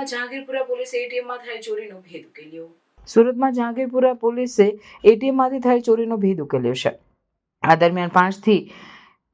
સુરતમાં જહાંગીરપુરા પોલીસે એટીએમમાં થયેલ ચોરીનો ભેદ ઉકેલ્યો. સુરતમાં જહાંગીરપુરા પોલીસે એટીએમમાંથી થયેલ ચોરીનો ભેદ ઉકેલ્યો છે. આ દરમિયાન પાંચથી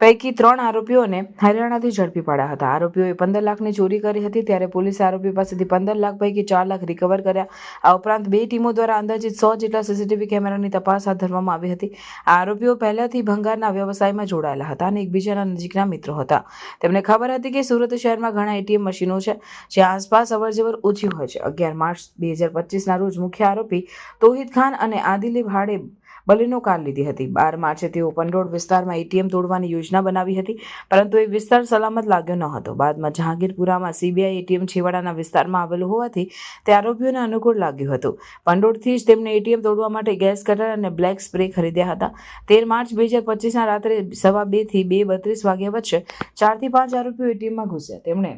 પૈકી ત્રણ આરોપીઓને હરિયાણાથી ઝડપી પાડ્યા હતા. આરોપીઓએ પંદર લાખની ચોરી કરી હતી ત્યારે પોલીસે આરોપી પાસેથી પંદર લાખ પૈકી ચાર લાખ રિકવર કર્યા. આ ઉપરાંત બે ટીમો દ્વારા અંદાજિત સો જેટલા સીસીટીવી કેમેરાની તપાસ હાથ ધરવામાં આવી હતી. આ આરોપીઓ પહેલાથી ભંગારના વ્યવસાયમાં જોડાયેલા હતા અને એકબીજાના નજીકના મિત્રો હતા. તેમને ખબર હતી કે સુરત શહેરમાં ઘણા એટીએમ મશીનો છે જ્યાં આસપાસ અવરજવર ઓછી હોય છે. અગિયાર માર્ચ બે હજાર પચીસના રોજ મુખ્ય આરોપી તોહિદ ખાન અને આદિલી ભાડે બલીનો કાર લીધી હતી. બાર માર્ચે તેઓ પંડોળ વિસ્તારમાં એટીએમ તોડવાની યોજના બનાવી હતી, પરંતુ એ વિસ્તાર સલામત લાગ્યો ન હતો. બાદમાં જહાંગીરપુરામાં સીબીઆઈ એટીએમ છેવાડાના વિસ્તારમાં આવેલું હોવાથી તે આરોપીઓને અનુકૂળ લાગ્યું હતું. પંડોળથી જ તેમને એટીએમ તોડવા માટે ગેસ કટર અને બ્લેક સ્પ્રે ખરીદ્યા હતા. તેર માર્ચ બે હજાર પચીસના રાત્રે સવા બેથી બે બત્રીસ વાગ્યા વચ્ચે ચારથી પાંચ આરોપીઓ એટીએમમાં ઘૂસ્યા. તેમણે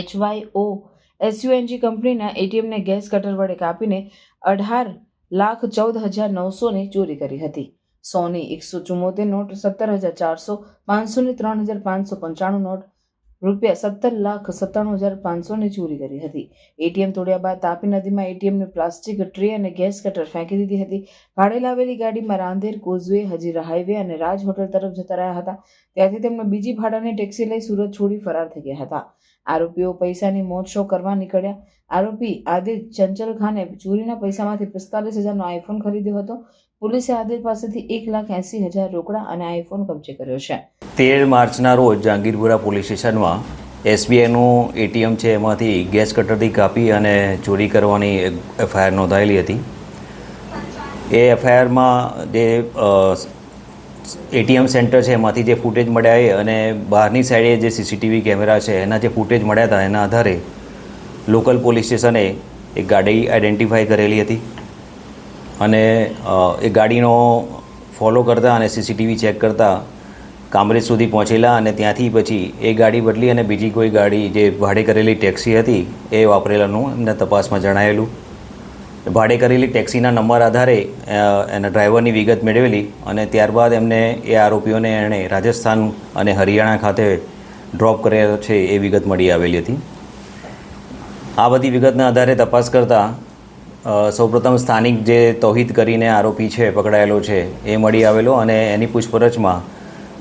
એચવાય ઓ એસયુએનજી કંપનીના એટીએમને ગેસ કટર વડે કાપીને અઢાર લાખ ચૌદ હજાર નવસોની ચોરી કરી હતી. સોની એકસો ચુમ્મોતેર નોટ, સત્તર હજાર ચારસો પાંચસો ને ત્રણ હજાર પાંચસો પંચાણું નોટ, રૂપિયા સત્તર લાખ સત્તાણું હજાર પાંચસોની ચોરી કરી હતી. એટીએમ તોડ્યા બાદ તાપી નદીમાં એટીએમની પ્લાસ્ટિક, ટ્રે અને ગેસ કટર ફેંકી દીધી હતી. ભાડે લાવેલી ગાડીમાં રાંદેર કોઝવે, હજીરા હાઈવે અને રાજ હોટલ તરફ જતા રહ્યા હતા. ત્યાંથી તેમણે બીજી ભાડાની ટેક્સી લઈ સુરત છોડી ફરાર થઈ ગયા હતા. આરોપીઓ પૈસાની મોજ શો કરવા નીકળ્યા. આરોપી આદિલ ચંચલ ખાને ચોરીના પૈસામાંથી પિસ્તાલીસ હજારનો આઈફોન ખરીદ્યો હતો. પોલીસે આદિલ પાસેથી એક લાખ એંસી હજાર રોકડા અને આઈફોન કબજે કર્યો છે. તેર માર્ચના રોજ જહાંગીરપુરા પોલીસ સ્ટેશનમાં એસબીઆઈનું એટીએમ છે, એમાંથી ગેસ કટરથી કાપી અને ચોરી કરવાની એફઆઈઆર નોંધાયેલી હતી. એ એફઆઈઆરમાં જે એટીએમ સેન્ટર છે, એમાંથી જે ફૂટેજ મળ્યા એ અને બહારની સાઈડે જે સીસીટીવી કેમેરા છે, એના જે ફૂટેજ મળ્યા હતા, એના આધારે લોકલ પોલીસ સ્ટેશને એક ગાડી આઈડેન્ટિફાઈ કરેલી હતી. અને એ ગાડીનો ફોલો કરતા અને સીસીટીવી ચેક કરતા કામરેજ સુધી પહોંચેલા અને ત્યાંથી પછી એ ગાડી બદલી અને બીજી કોઈ ગાડી જે ભાડે કરેલી ટેક્સી હતી એ વાપરેલાનું એમને તપાસમાં જણાયેલું. ભાડે કરેલી ટેક્સીના નંબર આધારે એના ડ્રાઈવરની વિગત મેળવેલી અને ત્યારબાદ એમને એ આરોપીઓને એણે રાજસ્થાન અને હરિયાણા ખાતે ડ્રોપ કરેલો છે એ વિગત મળી આવેલી હતી. આ બધી વિગતના આધારે તપાસ કરતાં સૌપ્રથમ સ્થાનિક જે તૌહિદ કરીને આરોપી છે, પકડાયેલો છે, એ મળી આવેલો અને એની પૂછપરછમાં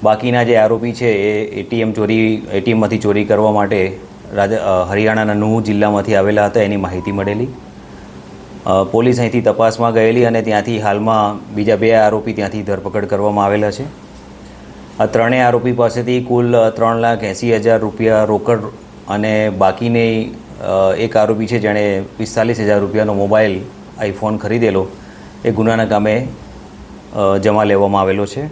બાકીના જે આરોપી છે, એ એટીએમ ચોરી, એટીએમમાંથી ચોરી કરવા માટે રાજા હરિયાણાના નુહ જિલ્લામાંથી આવેલા હતા, એની માહિતી મળેલી. પોલીસ અહીંથી તપાસમાં ગયેલી અને ત્યાંથી હાલમાં બીજા બે આરોપી ત્યાંથી ધરપકડ કરવામાં આવેલા છે. આ ત્રણેય આરોપી પાસેથી કુલ ત્રણ લાખ એંસી હજાર રૂપિયા રોકડ અને બાકીની એક આરોપી છે જેણે પિસ્તાલીસ હજાર રૂપિયાનો મોબાઈલ આઈફોન ખરીદેલો. એ ગુનાના કામે જમા લેવામાં આવેલો છે.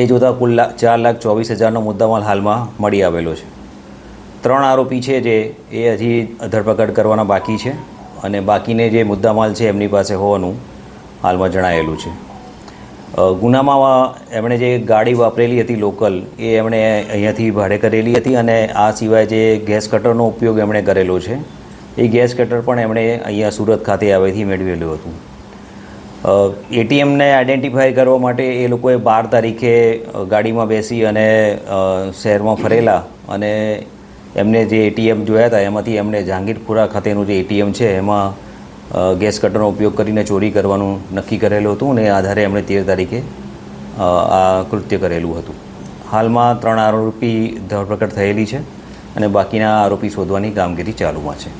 એ જોતાં કુલ ચાર લાખ ચોવીસ હજારનો મુદ્દામાલ હાલમાં મળી આવેલો છે. ત્રણ આરોપી છે જે એ હજી ધરપકડ કરવાના બાકી છે અને બાકીને જે મુદ્દામાલ છે એમની પાસે હોવાનું હાલમાં જણાયેલું છે. ગુનામાં એમણે જે ગાડી વાપરેલી હતી લોકલ, એ એમણે અહીંયાથી ભાડે કરેલી હતી અને આ સિવાય જે ગેસ કટરનો ઉપયોગ એમણે કરેલો છે, એ ગેસ કટર પણ એમણે અહીંયા સુરત ખાતે આવેથી મેળવેલું હતું. એટીએમને આઈડેન્ટિફાય કરવા માટે એ લોકોએ બાર તારીખે ગાડીમાં બેસી અને શહેરમાં ફરેલા અને એમને જે એટીએમ જોયા હતા, એમાંથી એમણે જહાંગીરપુરા ખાતેનું જે એટીએમ છે, એમાં ગેસ કટરનો ઉપયોગ કરીને ચોરી કરવાનું નક્કી કરેલું હતું અને આધારે એમણે તેર તારીખે આ કૃત્ય કરેલું હતું. હાલમાં ત્રણ આરોપી ધરપકડ થયેલી છે અને બાકીના આરોપી શોધવાની કામગીરી ચાલુમાં છે.